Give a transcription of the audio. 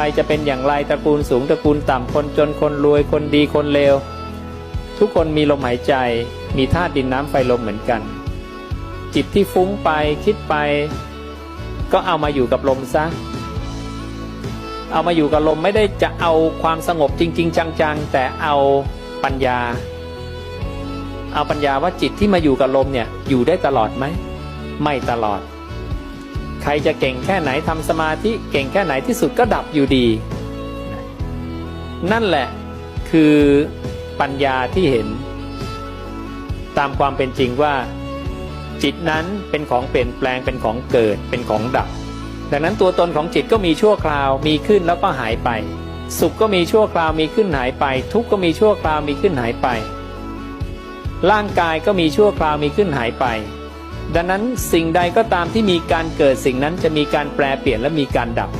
รจะเป็นอย่างไรตระกูลสูงตระกูลต่ำคนจนคนรวยคนดีคนเลว ทุกคนมีลมหายใจ มีธาตุดินน้ำไฟลมเหมือนกัน จิตที่ฟุ้งไปคิดไป ก็เอามาอยู่กับลมซะ เอามาอยู่กับลมไม่ได้จะเอาความสงบจริง ๆ จังๆ แต่เอาปัญญา เอาปัญญาว่าจิตที่มาอยู่กับลมเนี่ยอยู่ได้ตลอดไหม ไม่ตลอด ครจะเก่งแค่ไหนทำสมาธิเก่งแค่ไหนที่สุดก็ดับอยู่ดี นั่นแหละคือปัญญาที่เห็น ตามความเป็นจริงว่า จิตนั้นเป็นของเปลี่ยนแปลงเป็นของเกิดเป็นของดับ ดังนั้นตัวตนของจิตก็มีชั่วคราวมีขึ้นแล้วก็หายไป สุขก็มีชั่วคราวมีขึ้นหายไป ทุกข์ก็มีชั่วคราวมีขึ้นหายไป ร่างกายก็มีชั่วคราวมีขึ้นหายไป ดังนั้นสิ่งใดก็ตามที่มีการเกิดสิ่งนั้นจะมีการแปลเปลี่ยนและมีการดับ